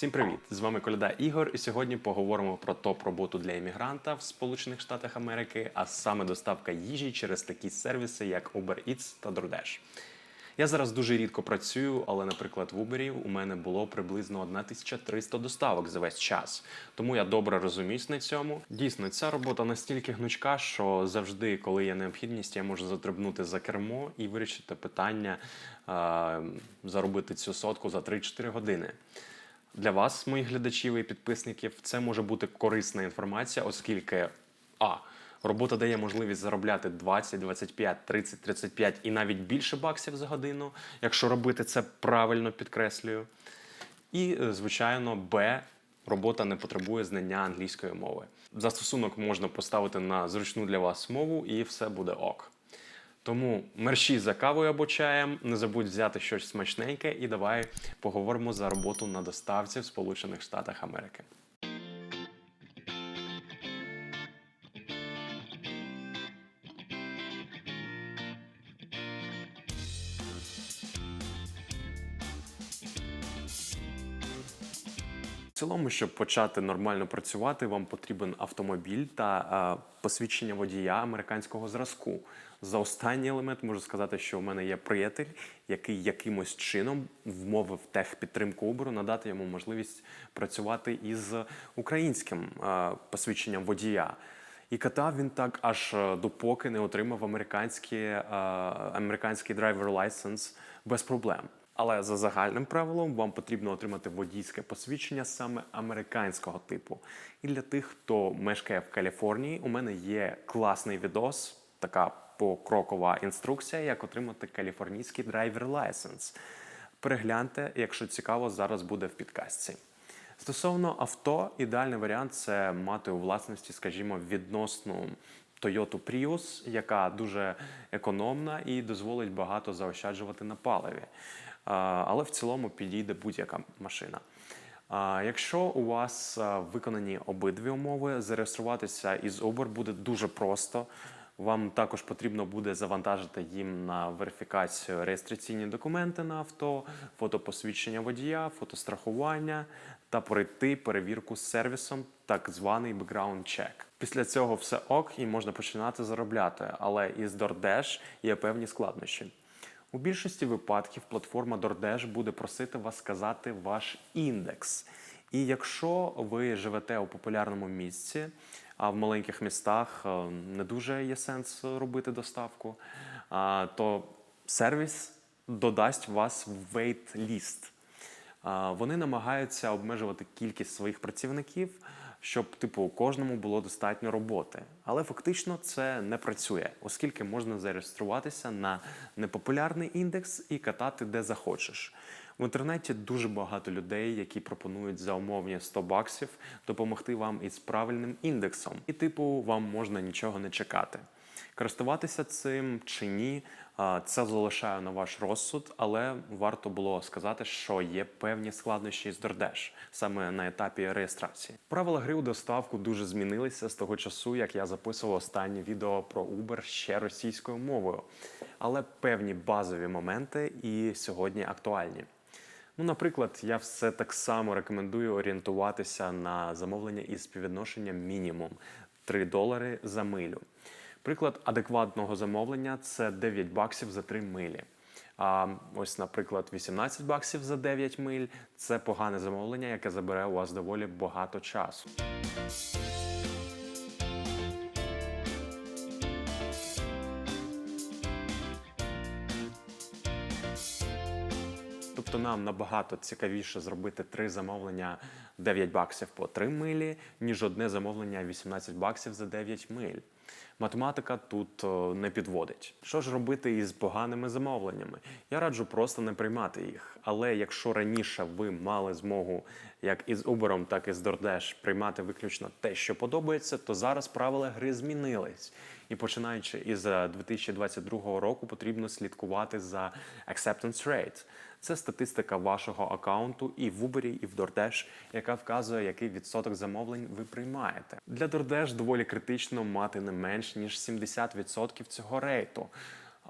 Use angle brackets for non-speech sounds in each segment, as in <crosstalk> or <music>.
Всім привіт! З вами Коляда Ігор, і сьогодні поговоримо про топ-роботу для іммігранта в Сполучених Штатах Америки, а саме доставка їжі через такі сервіси, як Uber Eats та DoorDash. Я зараз дуже рідко працюю, але, наприклад, в Uber у мене було приблизно 1300 доставок за весь час. Тому я добре розуміюсь на цьому. Дійсно, ця робота настільки гнучка, що завжди, коли є необхідність, я можу затрибнути за кермо і вирішити питання е- заробити цю сотку за 3-4 години. Для вас, моїх глядачів і підписників, це може бути корисна інформація, оскільки а. Робота дає можливість заробляти 20, 25, 30, 35 і навіть більше баксів за годину, якщо робити це правильно підкреслюю. І, е, звичайно, Б. Робота не потребує знання англійської мови. Застосунок можна поставити на зручну для вас мову, і все буде ок. Тому мерші за кавою або чаєм, не забудь взяти щось смачненьке і давай поговоримо за роботу на доставці в Сполучених Штатах Америки. Цілому, щоб почати нормально працювати, вам потрібен автомобіль та посвідчення водія американського зразку. За останній елемент можу сказати, що у мене є приятель, який якимось чином вмовив техпідтримку Uber надати йому можливість працювати із українським посвідченням водія. І катав він так аж е, допоки не отримав е, американський driver license без проблем. Але за загальним правилом вам потрібно отримати водійське посвідчення саме американського типу. І для тих, хто мешкає в Каліфорнії, у мене є класний відос, така покрокова інструкція, як отримати каліфорнійський драйвер лайсенс. Перегляньте, якщо цікаво, зараз буде в підкастці. Стосовно авто, ідеальний варіант це мати у власності, скажімо, відносну Toyota Prius, яка дуже економна і дозволить багато заощаджувати на паливі. Але в цілому підійде будь-яка машина. Якщо у вас виконані обидві умови, зареєструватися із Uber буде дуже просто. Вам також потрібно буде завантажити їм на верифікацію реєстраційні документи на авто, фотопосвідчення водія, фотострахування та пройти перевірку з сервісом, так званий background check. Після цього все ок і можна починати заробляти, але із DoorDash є певні складнощі. У більшості випадків платформа DoorDash буде просити вас сказати ваш індекс. І якщо ви живете у популярному місці, а в маленьких містах е, не дуже є сенс робити доставку, то сервіс додасть вас в wait-list. Вони намагаються обмежувати кількість своїх працівників, щоб типу кожному було достатньо роботи. Але фактично це не працює, оскільки можна зареєструватися на непопулярний індекс і катати де захочеш. В інтернеті дуже багато людей, які пропонують за умовні 100 баксів допомогти вам із правильним індексом, і типу вам можна нічого не чекати. Користуватися цим чи ні, це залишаю на ваш розсуд, але варто було сказати, що є певні складнощі з DoorDash, саме на етапі реєстрації. Правила гри у доставку дуже змінилися з того часу, як я записував останнє відео про Uber ще російською мовою. Але певні базові моменти і сьогодні актуальні. Ну, наприклад, я все так само рекомендую орієнтуватися на замовлення із співвідношенням мінімум 3 долари за милю. Приклад адекватного замовлення це 9 баксів за 3 милі. А ось, наприклад, 18 баксів за 9 миль це погане замовлення, яке забере у вас доволі багато часу. Тобто нам набагато цікавіше зробити три замовлення 9 баксів по 3 милі, ніж одне замовлення 18 баксів за 9 миль. Математика тут не підводить. Що ж робити із поганими замовленнями? Я раджу просто не приймати їх. Але якщо раніше ви мали змогу як із Uber, так і з DoorDash приймати виключно те, що подобається, то зараз правила гри змінились. І починаючи із е, 2022 року, потрібно слідкувати за acceptance rate. Це статистика вашого аккаунту і в Uber, і в DoorDash, яка вказує, який відсоток замовлень ви приймаєте. Для DoorDash доволі критично мати не менш ніж 70% цього рейту.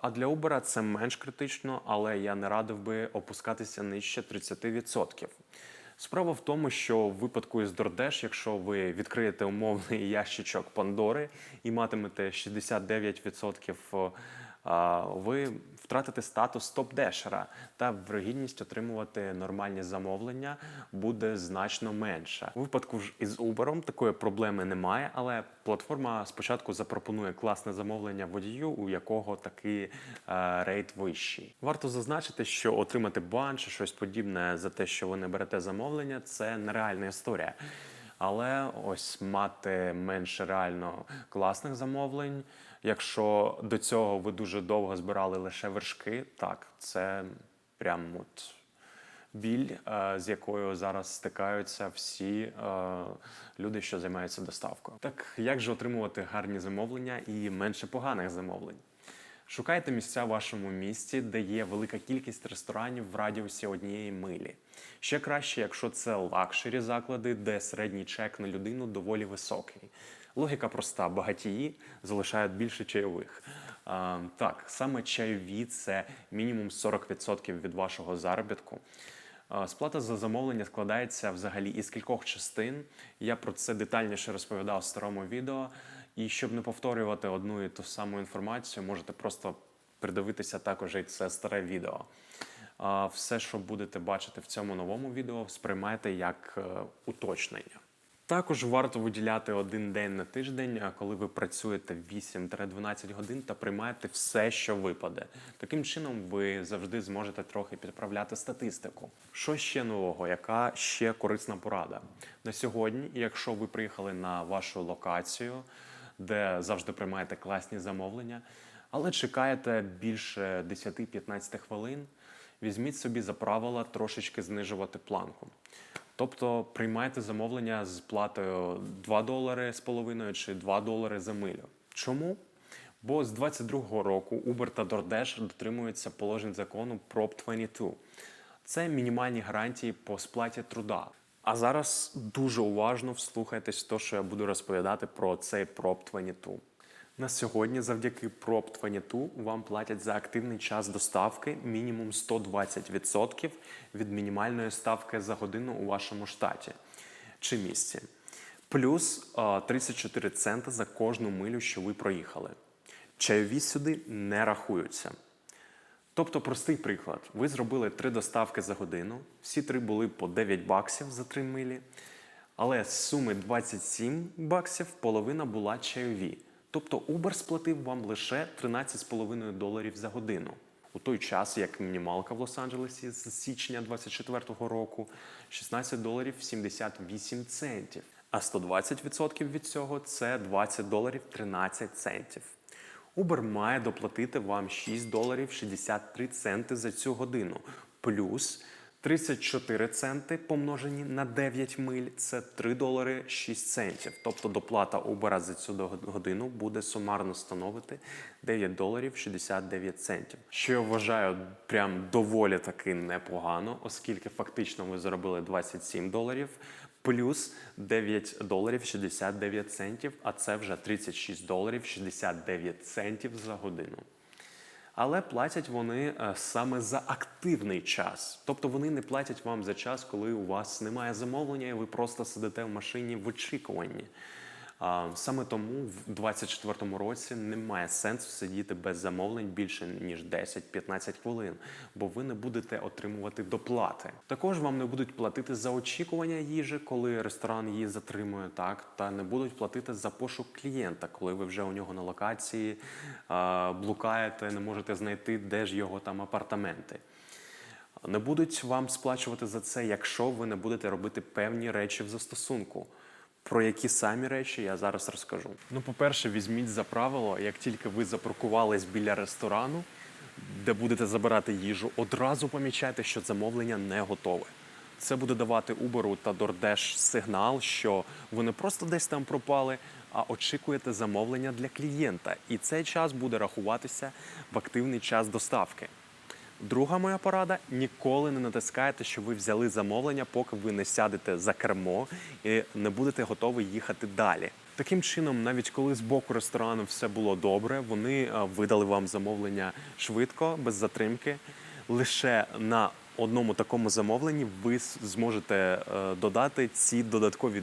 А для Uber це менш критично, але я не радив би опускатися нижче 30%. Справа в тому, що в випадку із DoorDash, якщо ви відкриєте умовний <laughs> ящичок Пандори і матимете 69%, а, ви втратите статус топ-дешера та вирогідність отримувати нормальні замовлення буде значно менша. У випадку ж із Uber такої проблеми немає, але платформа спочатку запропонує класне замовлення водію, у якого такий е, рейт вищий. Варто зазначити, що отримати бан чи щось подібне за те, що ви не берете замовлення, це нереальна історія. Але ось мати менше реально класних замовлень. Якщо до цього ви дуже довго збирали лише вершки, так це прям от біль, е, з якою зараз стикаються всі е, люди, що займаються доставкою. Так як же отримувати гарні замовлення і менше поганих замовлень? Шукайте місця в вашому місті, де є велика кількість ресторанів в радіусі однієї милі. Ще краще, якщо це лакшері заклади, де середній чек на людину доволі високий. Логіка проста: багатії залишають більше чайових. А, так, саме чайові це мінімум 40% від вашого заробітку. Сплата за замовлення складається взагалі із кількох частин. Я про це детальніше розповідав в старому відео. І щоб не повторювати одну і ту саму інформацію, можете просто придивитися також і це старе відео. Все, що будете бачити в цьому новому відео, сприймайте як е, уточнення. Також варто виділяти один день на тиждень, коли ви працюєте 8-12 годин та приймаєте все, що випаде. Таким чином, ви завжди зможете трохи підправляти статистику. Що ще нового? Яка ще корисна порада? На сьогодні, якщо ви приїхали на вашу локацію, де завжди приймаєте класні замовлення, але чекаєте більше 10-15 хвилин, візьміть собі за правило трошечки знижувати планку. Тобто приймайте замовлення з платою 2 долари з половиною чи 2 долари за милю. Чому? Бо з 22-го року Uber та DoorDash дотримуються положень закону Prop 22. Це мінімальні гарантії по сплаті труда. А зараз дуже уважно вслухайтесь те, що я буду розповідати про цей Prop 22. На сьогодні, завдяки Prop 22, вам платять за активний час доставки мінімум 120% від мінімальної ставки за годину у вашому штаті чи місці. Плюс 34 цента за кожну милю, що ви проїхали. Чайові сюди не рахуються. Тобто, простий приклад: ви зробили три доставки за годину, всі три були по 9 баксів за 3 милі, але з суми 27 баксів половина була чайові. Тобто Uber сплатив вам лише 13,5 доларів за годину. У той час, як мінімалка в Лос-Анджелесі з січня 24-го року 16 доларів 78 центів. А 120% від цього це 20 доларів 13 центів. Uber має доплатити вам 6 доларів 63 центи за цю годину, плюс 34 центи помножені на 9 миль це 3 долари 6 центів. Тобто доплата Uber за цю годину буде сумарно становити 9 доларів 69 центів. Що я вважаю прям доволі таки непогано, оскільки фактично ви заробили 27 доларів. Плюс 9 доларів 69 центів, а це вже 36 доларів 69 центів за годину. Але платять вони е, саме за активний час. Тобто вони не платять вам за час, коли у вас немає замовлення, і ви просто сидите в машині в очікуванні. Саме тому в 2024 році немає сенсу сидіти без замовлень більше ніж 10-15 хвилин, бо ви не будете отримувати доплати. Також вам не будуть платити за очікування їжі, коли ресторан її затримує, так та не будуть платити за пошук клієнта, коли ви вже у нього на локації блукаєте, не можете знайти, де ж його там апартаменти. Не будуть вам сплачувати за це, якщо ви не будете робити певні речі в застосунку. Про які самі речі я зараз розкажу. Ну, по-перше, візьміть за правило, як тільки ви запаркувались біля ресторану, де будете забирати їжу, одразу помічайте, що замовлення не готове. Це буде давати Uber та DoorDash сигнал, що ви не просто десь там пропали, а очікуєте замовлення для клієнта. І цей час буде рахуватися в активний час доставки. Друга моя порада: ніколи не натискайте, що ви взяли замовлення, поки ви не сядете за кермо і не будете готові їхати далі. Таким чином, навіть коли з боку ресторану все було добре, вони е, видали вам замовлення швидко, без затримки, лише на одному такому замовленні ви зможете е, додати ці додаткові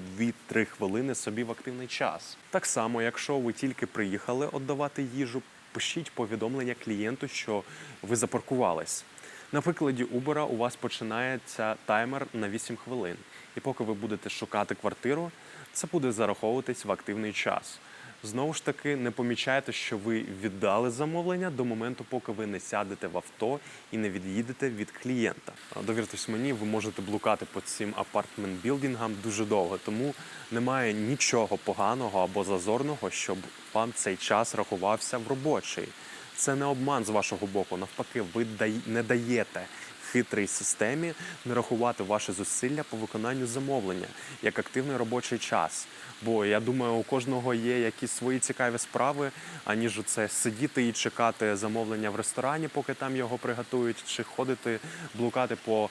2-3 хвилини собі в активний час. Так само, якщо ви тільки приїхали віддавати їжу, пишіть повідомлення клієнту, що ви запаркувались. На прикладі Uber у вас починається таймер на 8 хвилин. І поки ви будете шукати квартиру, це буде зараховуватись в активний час. Знову ж таки, не помічайте, що ви віддали замовлення до моменту, поки ви не сядете в авто і не від'їдете від клієнта. Довіртесь мені, ви можете блукати по цим апартмент-білдингам дуже довго, тому немає нічого поганого або зазорного, щоб вам цей час рахувався в робочий. Це не обман з вашого боку. Навпаки, ви не даєте хитрій системі не рахувати ваші зусилля по виконанню замовлення як активний робочий час. Бо я думаю, у кожного є якісь свої цікаві справи, аніж це сидіти і чекати замовлення в ресторані, поки там його приготують, чи ходити блукати по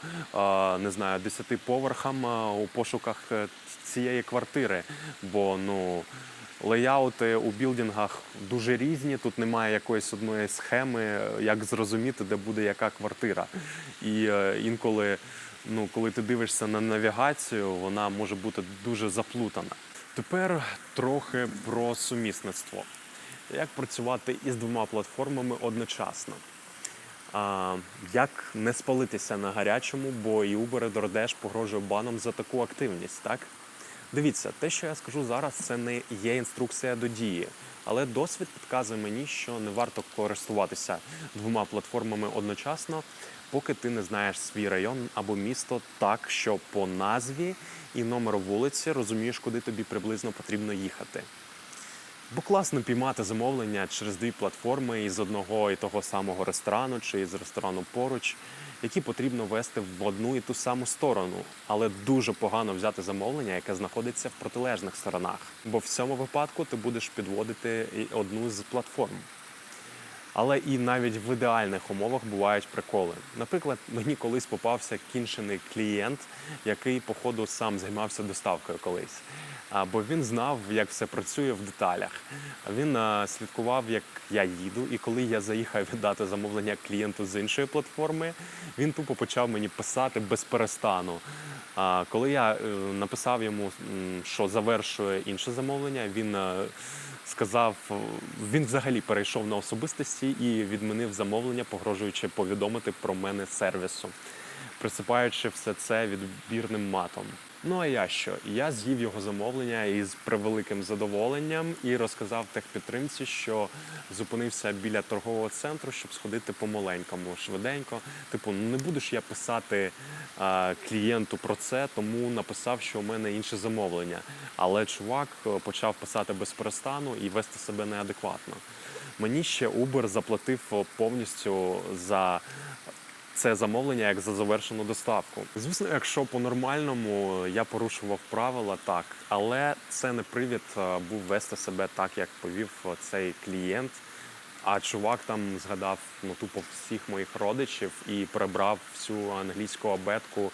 не знаю, десяти поверхам у пошуках е, цієї квартири. Бо ну. Леяути у білдингах дуже різні. Тут немає якоїсь одної схеми, як зрозуміти, де буде яка квартира. І е, інколи, ну, коли ти дивишся на навігацію, вона може бути дуже заплутана. Тепер трохи про сумісництво. Як працювати із двома платформами одночасно? А, як не спалитися на гарячому, бо і Uber, і DoorDash погрожує баном за таку активність, так? Дивіться, те, що я скажу зараз, це не є інструкція до дії, але досвід підказує мені, що не варто користуватися двома платформами одночасно, поки ти не знаєш свій район або місто так, що по назві і номеру вулиці розумієш, куди тобі приблизно потрібно їхати. Бо класно піймати замовлення через дві платформи із одного і того самого ресторану чи із ресторану поруч, які потрібно вести в одну і ту саму сторону. Але дуже погано взяти замовлення, яке знаходиться в протилежних сторонах. Бо в цьому випадку ти будеш підводити одну з платформ. Але і навіть в ідеальних умовах бувають приколи. Наприклад, мені колись попався кінчений клієнт, який, походу, сам займався доставкою колись. Бо він знав, як все працює в деталях. Він слідкував, як я їду, і коли я заїхав <laughs> віддати замовлення клієнту з іншої платформи, він тупо почав мені писати без перестану. А коли я е, написав йому, що завершує інше замовлення, він е, сказав, він взагалі перейшов на особистості і відмінив замовлення, погрожуючи повідомити про мене сервісу, присипаючи все це відбірним матом. Ну а я що? Я з'їв його замовлення із превеликим задоволенням і розказав техпідтримці, що зупинився біля торгового центру, щоб сходити помаленькому, швиденько. Типу, ну не будеш я писати а, клієнту про це, тому написав, що у мене інше замовлення. Але чувак е, почав писати без перестану і вести себе неадекватно. Мені ще Uber заплатив е, повністю за це замовлення як за завершену доставку. Звісно, якщо по-нормальному я порушував правила, так, але це не привід е, був вести себе так, як повів е, цей клієнт. А чувак там згадав ну тупо всіх моїх родичів і прибрав всю англійську абетку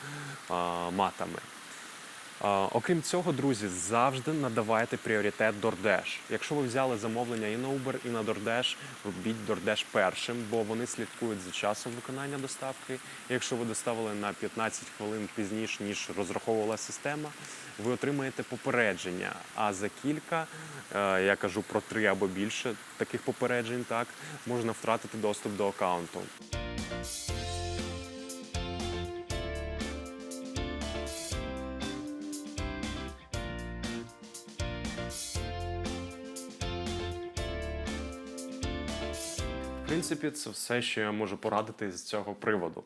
а, матами. Окрім цього, друзі, завжди надавайте пріоритет DoorDash. Якщо ви взяли замовлення і на Uber, і на DoorDash, робіть DoorDash першим, бо вони слідкують за часом виконання доставки. Якщо ви доставили на 15 хвилин пізніше, ніж розраховувала система, ви отримаєте попередження. А за кілька, е, я кажу про три або більше таких попереджень, так можна втратити доступ до аккаунту. Принципі, це все, що я можу порадити з цього приводу.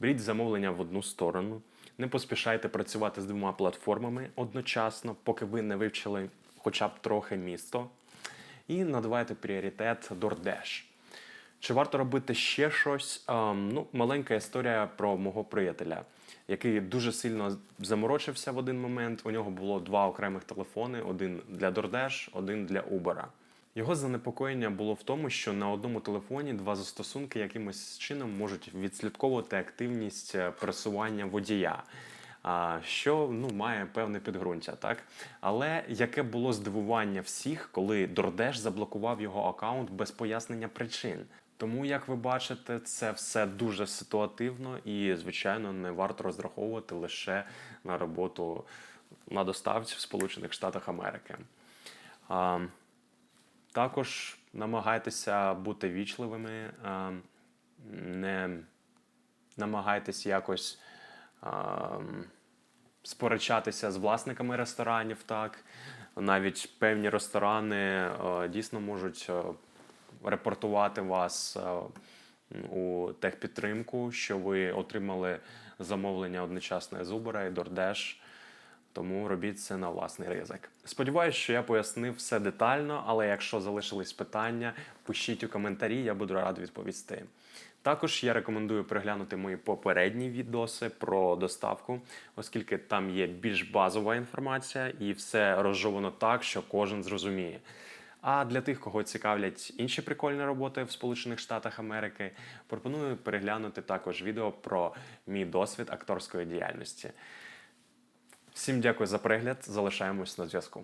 Беріть замовлення в одну сторону, не поспішайте працювати з двома платформами одночасно, поки ви не вивчили хоча б трохи місто. І надавайте пріоритет DoorDash. Чи варто робити ще щось? Ем, ну, маленька історія про мого приятеля, який дуже сильно заморочився в один момент. У нього було два окремих телефони: один для DoorDash, один для Uber. Його занепокоєння було в тому, що на одному телефоні два застосунки якимось чином можуть відслідковувати активність е, пересування водія. Що ну має певне підґрунтя, так але яке було здивування всіх, коли DoorDash заблокував його аккаунт без пояснення причин. Тому, як ви бачите, це все дуже ситуативно і, звичайно, не варто розраховувати лише на роботу на доставці в Сполучених Штатах Америки. Також намагайтеся бути вічливими, не намагайтесь якось сперечатися з власниками ресторанів. Так навіть певні ресторани дійсно можуть репортувати вас у техпідтримку, що ви отримали замовлення одночасне з Uber і DoorDash. Тому робіть це на власний ризик. Сподіваюсь, що я пояснив все детально, але якщо залишились питання, пишіть у коментарі, я буду радий відповісти. Також я рекомендую переглянути мої попередні відоси про доставку, оскільки там є більш базова інформація і все розжовано так, що кожен зрозуміє. А для тих, кого цікавлять інші прикольні роботи в Сполучених Штатах Америки, пропоную переглянути також відео про мій досвід акторської діяльності. Всім дякую за перегляд. Залишаємось на зв'язку.